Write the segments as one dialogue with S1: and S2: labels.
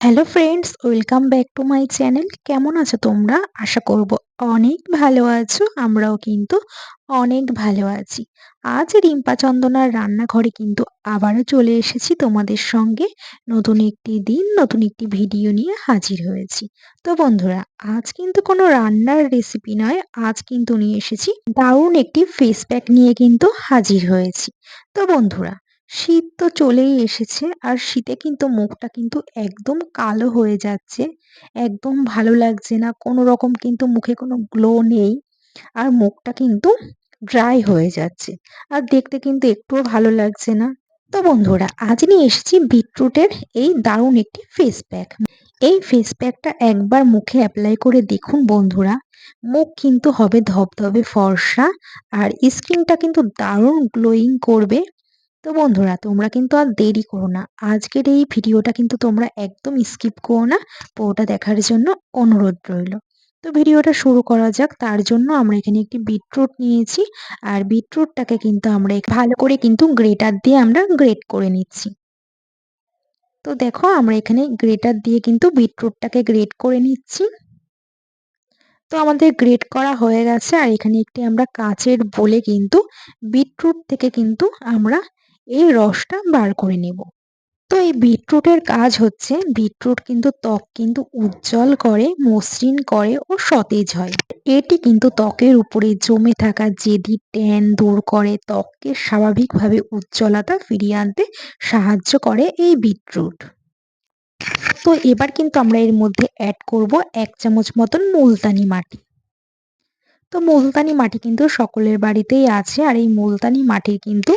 S1: Hello friends welcome back to my channel কেমন আছো তোমরা? আশা করব অনেক ভালো আছো, আমরাও কিন্তু অনেক ভালো আছি। আজ রিম্পা চন্দনার রান্নাঘরে কিন্তু আবারও চলে এসেছি তোমাদের সঙ্গে। নতুন একটি দিন, নতুন একটি ভিডিও নিয়ে হাজির হয়েছি। তো বন্ধুরা, আজ কিন্তু কোনো রান্নার রেসিপি নয়, আজ কিন্তু নিয়ে এসেছি দারুণ একটি ফেস প্যাক নিয়ে কিন্তু হাজির হয়েছি। তো বন্ধুরা শীত তো চলেই এসেছে, আর শীতে কিন্তু মুখটা কিন্তু একদম কালো হয়ে যাচ্ছে। একদম ভালো লাগছে না, কোনো রকম কিন্তু মুখে কোনো গ্লো নেই, আর মুখটা কিন্তু ড্রাই হয়ে যাচ্ছে। আর দেখতে কিন্তু একটুও ভালো লাগছে না। তো বন্ধুরা, আজ নিয়ে এসেছি বিটরুটের এই দারুণ একটি ফেস প্যাক এই ফেস প্যাকটা একবার মুখে অ্যাপ্লাই করে দেখুন বন্ধুরা। মুখ কিন্তু হবে ধবধবে ফর্সা, আর স্কিনটা কিন্তু দারুণ গ্লোয়িং করবে। তো বন্ধুরা, তোমরা কিন্তু আর দেরি করো না। আজকের এই ভিডিওটা কিন্তু তোমরা একদম স্কিপ করো না। পুরোটা দেখার জন্য অনুরোধ রইল। তো ভিডিওটা শুরু করা যাক। তার জন্য আমরা এখানে একটি বিটরুট নিয়েছি। আর বিটরুটটাকে কিন্তু আমরা ভালো করে কিন্তু গ্রেটার দিয়ে আমরা গ্রেট করে নিচ্ছি। তো দেখো, আমরা এখানে গ্রেটার দিয়ে কিন্তু বিটরুটটাকে গ্রেট করে নিচ্ছি। তো আমাদের গ্রেট করা হয়ে গেছে। আর এখানে একটি আমরা কাচের বলে কিন্তু বিটরুট থেকে কিন্তু আমরা এই রসটা বার করে নেব। তো এই বিটরুটের কাজ হচ্ছে, বিটরুট কিন্তু ত্বক কিন্তু উজ্জ্বল করে, মসৃণ করে ও সতেজ হয়। এটি কিন্তু ত্বকের উপরে জমে থাকা জেদি ট্যান দূর করে, ত্বককে স্বাভাবিকভাবে উজ্জ্বলতা ফিরিয়ে আনতে সাহায্য করে এই বিটরুট। তো এবার কিন্তু আমরা এর মধ্যে অ্যাড করব এক চামচ মতন মুলতানি মাটি। তো মুলতানি মাটি কিন্তু সকলের বাড়িতেই আছে, আর এই মুলতানি মাটির কিন্তু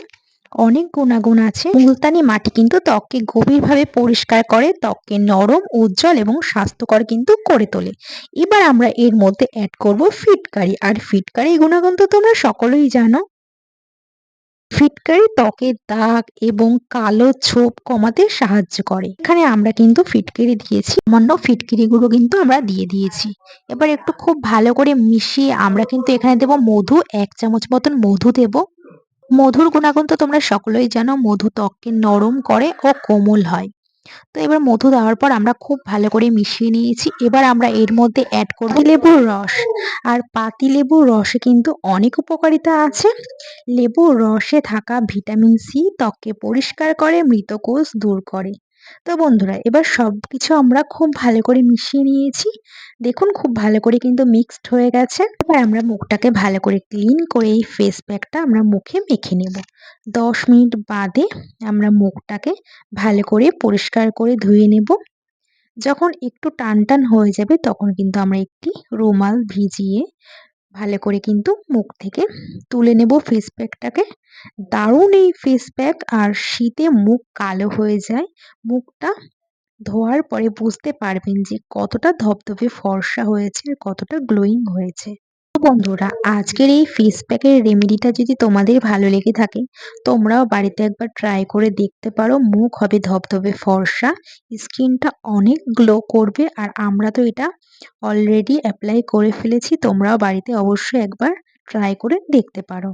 S1: অনেক গুণাগুণ আছে। মুলতানি মাটি কিন্তু ত্বককে গভীরভাবে পরিষ্কার করে, ত্বককে নরম, উজ্জ্বল এবং স্বাস্থ্যকর কিন্তু করে তোলে। এবার আমরা এর মধ্যে অ্যাড করব ফিটকারি। আর ফিটকারি গুণাগুণ তো তোমরা সকলেই জানো। ফিটকারি ত্বকের দাগ এবং কালো ছোপ কমাতে সাহায্য করে। এখানে আমরা কিন্তু ফিটকিরি দিয়েছি। সামান্য ফিটকিরিগুলো কিন্তু আমরা দিয়ে দিয়েছি। এবার একটু খুব ভালো করে মিশিয়ে আমরা কিন্তু এখানে দেব মধু। এক চামচ মতন মধু দেব। মধুর গুণাগুণ তো তোমরা সকলেই জানো। মধু ত্বককে নরম করে ও কোমল হয়। তো এবার মধু দেওয়ার পর আমরা খুব ভালো করে মিশিয়ে নিয়েছি। এবার আমরা এর মধ্যে অ্যাড করব লেবুর রস। আর পাতি লেবুর রসে কিন্তু অনেক উপকারিতা আছে। লেবুর রসে থাকা ভিটামিন সি ত্বককে পরিষ্কার করে মৃতকোষ দূর করে। তো বন্ধুরা, এবার সব কিছু আমরা খুব ভালো করে মিশিয়ে নিয়েছি। দেখুন, খুব ভালো করে কিন্তু মিক্সড হয়ে গেছে। এবার আমরা মুখটাকে ভালো করে ক্লিন করে এই ফেস প্যাকটা আমরা মুখে মেখে নেব। দশ মিনিট বাদে আমরা মুখটাকে ভালো করে পরিষ্কার করে ধুয়ে নেব। যখন একটু টান টান হয়ে যাবে, তখন কিন্তু আমরা একটি রুমাল ভিজিয়ে ভালো করে কিন্তু মুখ থেকে তুলে নেব ফেস প্যাকটাকে দারুণ এই ফেস প্যাক আর শীতে মুখ কালো হয়ে যায়। মুখটা ধোয়ার পরে বুঝতে পারবেন যে কতটা ধবধবে ফর্সা হয়েছে আর কতটা গ্লোয়িং হয়েছে। বন্ধুরা, আজকের এই ফেস প্যাকের রেমেডিটা যদি তোমাদের ভালো লেগে থাকে, তোমরাও বাড়িতে একবার ট্রাই করে দেখতে পারো। মুখ হবে ধবধবে ফর্সা, স্কিনটা অনেক গ্লো করবে আর আমরা তো এটা অলরেডি অ্যাপ্লাই করে ফেলেছি। তোমরাও বাড়িতে অবশ্যই একবার ট্রাই করে দেখতে পারো।